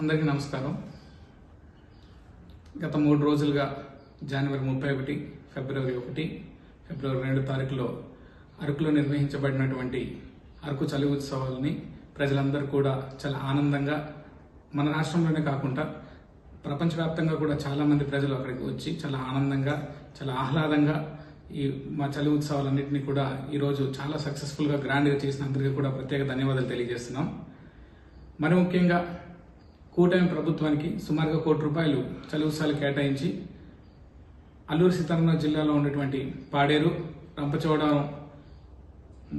అందరికీ నమస్కారం. గత మూడు రోజులుగా జనవరి ముప్పై ఒకటి ఫిబ్రవరి ఒకటి ఫిబ్రవరి రెండు తారీఖులో అరకులో నిర్వహించబడినటువంటి అరకు చలి ఉత్సవాలని ప్రజలందరూ కూడా చాలా ఆనందంగా మన రాష్ట్రంలోనే కాకుండా ప్రపంచవ్యాప్తంగా కూడా చాలామంది ప్రజలు అక్కడికి వచ్చి చాలా ఆనందంగా చాలా ఆహ్లాదంగా ఈ మా చలి ఉత్సవాలన్నింటినీ కూడా ఈరోజు చాలా సక్సెస్ఫుల్గా గ్రాండ్గా చేసిన అందరికీ కూడా ప్రత్యేక ధన్యవాదాలు తెలియజేస్తున్నాం. మరి ముఖ్యంగా కూటమి ప్రభుత్వానికి సుమారుగా కోటి రూపాయలు చలి ఉత్సవాలు కేటాయించి అల్లూరు సీతారామరాజు జిల్లాలో ఉన్నటువంటి పాడేరు రంపచోడవరం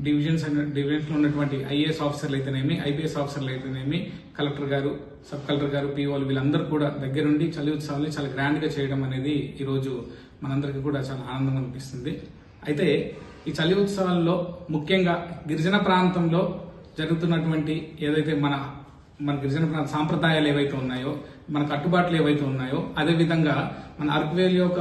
డివిజన్స్ అనే డివిజన్స్లో ఉన్నటువంటి ఐఏఎస్ ఆఫీసర్లు అయితేనేమి ఐపీఎస్ ఆఫీసర్లు అయితేనేమి కలెక్టర్ గారు సబ్ కలెక్టర్ గారు పీఓలు వీళ్ళందరూ కూడా దగ్గరుండి చలి ఉత్సవాలని చాలా గ్రాండ్గా చేయడం అనేది ఈరోజు మనందరికీ కూడా చాలా ఆనందం అనిపిస్తుంది. అయితే ఈ చలి ఉత్సవాల్లో ముఖ్యంగా గిరిజన ప్రాంతంలో జరుగుతున్నటువంటి ఏదైతే మన మన గిరిజన సాంప్రదాయాలు ఏవైతే ఉన్నాయో మన కట్టుబాట్లు ఏవైతే ఉన్నాయో అదే విధంగా మన అర్క్వేల్ యొక్క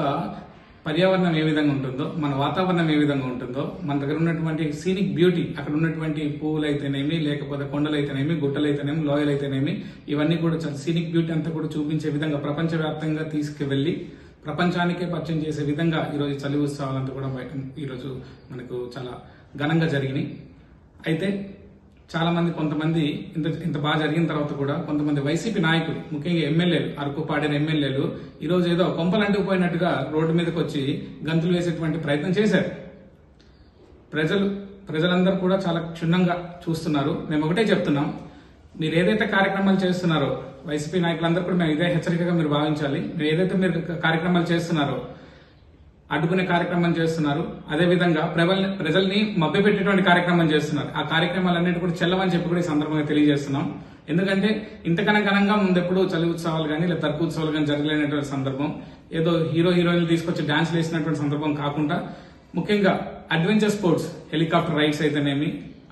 పర్యావరణం ఏ విధంగా ఉంటుందో మన వాతావరణం ఏ విధంగా ఉంటుందో మన దగ్గర ఉన్నటువంటి సీనిక్ బ్యూటీ అక్కడ ఉన్నటువంటి పువ్వులు అయితేనేమి లేకపోతే కొండలు అయితేనేమి గుట్టలు అయితేనేమి లోయలు అయితేనేమి ఇవన్నీ కూడా చాలా సీనిక్ బ్యూటీ అంతా కూడా చూపించే విధంగా ప్రపంచవ్యాప్తంగా తీసుకువెళ్ళి ప్రపంచానికే పరిచయం చేసే విధంగా ఈరోజు చలి ఉత్సవాలంతా కూడా బయట ఈరోజు మనకు చాలా ఘనంగా జరిగినాయి. అయితే చాలా మంది కొంతమంది ఇంత ఇంత బాగా జరిగిన తర్వాత కూడా కొంతమంది వైసీపీ నాయకులు ముఖ్యంగా ఎమ్మెల్యేలు అరకు పాడిన ఎమ్మెల్యేలు ఈరోజు ఏదో కొంపలంటూ పోయినట్టుగా రోడ్డు మీదకి వచ్చి గంతులు వేసేటువంటి ప్రయత్నం చేశారు. ప్రజలు ప్రజలందరూ కూడా చాలా క్షుణ్ణంగా చూస్తున్నారు. మేము ఒకటే చెప్తున్నాం మీరు ఏదైతే కార్యక్రమాలు చేస్తున్నారో వైసీపీ నాయకులందరూ కూడా మేము ఇదే హెచ్చరికగా మీరు భావించాలి. మీరు ఏదైతే మీరు కార్యక్రమాలు చేస్తున్నారో అడ్డుకునే కార్యక్రమం చేస్తున్నారు. అదే విధంగా ప్రజల్ని ప్రజల్ని మభ్యపెట్టేటువంటి కార్యక్రమం చేస్తున్నారు. ఆ కార్యక్రమాలన్నిటి కూడా చెల్లవని చెప్పి కూడా ఈ సందర్భంగా తెలియజేస్తున్నాం. ఎందుకంటే ఇంతకన్నా ఘనంగా ముందెప్పుడు చలి ఉత్సవాలు కానీ లేదా తర్పు ఉత్సవాలు కానీ జరగలేనటువంటి సందర్భం ఏదో హీరో హీరోయిన్లు తీసుకొచ్చి డాన్స్ వేసినటువంటి సందర్భం కాకుండా ముఖ్యంగా అడ్వెంచర్ స్పోర్ట్స్ హెలికాప్టర్ రైడ్స్ అయితేనేమి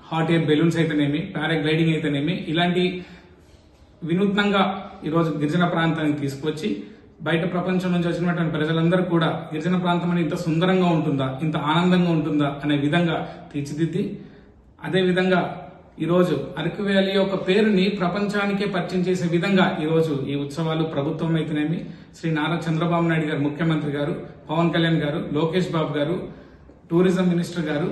హాట్ ఎయిర్ బెలూన్స్ అయితేనేమి పారాగ్లైడింగ్ అయితేనేమి ఇలాంటి వినూత్నంగా ఈరోజు గిరిజన ప్రాంతానికి తీసుకొచ్చి బయట ప్రపంచం నుంచి వచ్చినటువంటి ప్రజలందరూ కూడా గిరిజన ప్రాంతం అని ఇంత సుందరంగా ఉంటుందా ఇంత ఆనందంగా ఉంటుందా అనే విధంగా తీర్చిదిద్ది. అదేవిధంగా ఈరోజు అరకు వ్యాలీ యొక్క పేరుని ప్రపంచానికే పరిచయం చేసే విధంగా ఈరోజు ఈ ఉత్సవాలు ప్రభుత్వం అయితేనేమి శ్రీ నారా చంద్రబాబు నాయుడు గారు ముఖ్యమంత్రి గారు పవన్ కళ్యాణ్ గారు లోకేష్ బాబు గారు టూరిజం మినిస్టర్ గారు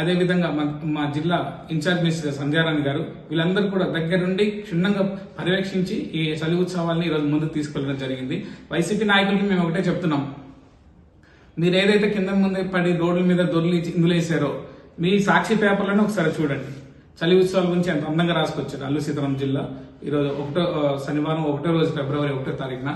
అదే విధంగా మా మా జిల్లా ఇన్ఛార్జ్ మినిస్టర్ సంధ్యారాణి గారు వీళ్ళందరూ కూడా దగ్గరుండి క్షుణ్ణంగా పర్యవేక్షించి ఈ చలి ఉత్సవాల్ని ఈరోజు ముందుకు తీసుకెళ్ళడం జరిగింది. వైసీపీ నాయకులకి మేము ఒకటే చెప్తున్నాం. మీరు ఏదైతే కింద ముందే పడి రోడ్ల మీద దొర్లి ఇందులేసారో మీ సాక్షి పేపర్లను ఒకసారి చూడండి. చలి ఉత్సవాల గురించి ఎంత అందంగా రాసుకొచ్చారు అల్లు సీతారాం జిల్లా. ఈరోజు ఒకటో శనివారం ఒకటో రోజు ఫిబ్రవరి ఒకటో తారీఖున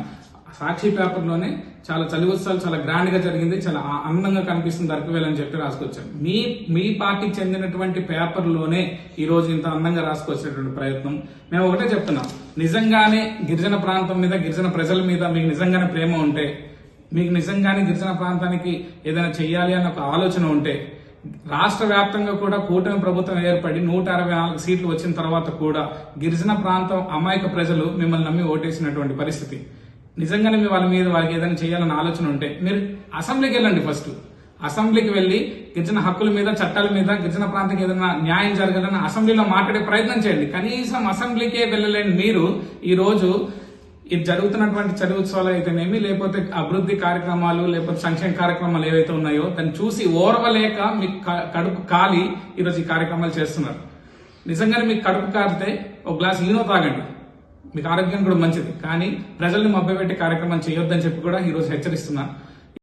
సాక్షి పేపర్లోనే చాలా చలి ఉత్సవాలు చాలా గ్రాండ్గా జరిగింది. చాలా అందంగా కనిపిస్తుంది అరకువేలు అని చెప్పి రాసుకొచ్చారు. మీ మీ పార్టీకి చెందినటువంటి పేపర్లోనే ఈ రోజు ఇంత అందంగా రాసుకొచ్చేటువంటి ప్రయత్నం. మేము ఒకటే చెప్తున్నాం. నిజంగానే గిరిజన ప్రాంతం మీద గిరిజన ప్రజల మీద మీకు నిజంగానే ప్రేమ ఉంటే మీకు నిజంగానే గిరిజన ప్రాంతానికి ఏదైనా చెయ్యాలి అన్న ఒక ఆలోచన ఉంటే రాష్ట్ర వ్యాప్తంగా కూడా కూటమి ప్రభుత్వం ఏర్పడి నూట అరవై నాలుగు సీట్లు వచ్చిన తర్వాత కూడా గిరిజన ప్రాంతం అమాయక ప్రజలు మిమ్మల్ని నమ్మి ఓటేసినటువంటి పరిస్థితి. నిజంగానే మీ వాళ్ళ మీద వాళ్ళకి ఏదైనా చేయాలన్న ఆలోచన ఉంటే మీరు అసెంబ్లీకి వెళ్ళండి ఫస్ట్. అసెంబ్లీకి వెళ్ళి గిరిజన హక్కుల మీద చట్టాల మీద గిరిజన ప్రాంతానికి ఏదైనా న్యాయం జరగాలని అసెంబ్లీలో మాట్లాడే ప్రయత్నం చేయండి. కనీసం అసెంబ్లీకే వెళ్ళలేని మీరు ఈ రోజు ఇది జరుగుతున్నటువంటి చదువు ఉత్సవాలు అయితేనేమి లేకపోతే అభివృద్ధి కార్యక్రమాలు లేకపోతే సంక్షేమ కార్యక్రమాలు ఏవైతే ఉన్నాయో దాన్ని చూసి ఓర్వలేక మీకు కడుపు కాలి ఈరోజు ఈ కార్యక్రమాలు చేస్తున్నారు. నిజంగానే మీకు కడుపు కారితే ఒక గ్లాస్ ఈనో తాగండి. మీకు ఆరోగ్యం కూడా మంచిది. కానీ ప్రజల్ని మభ్యపెట్టే కార్యక్రమం చేయొద్దని చెప్పి కూడా ఈరోజు హెచ్చరిస్తున్నాను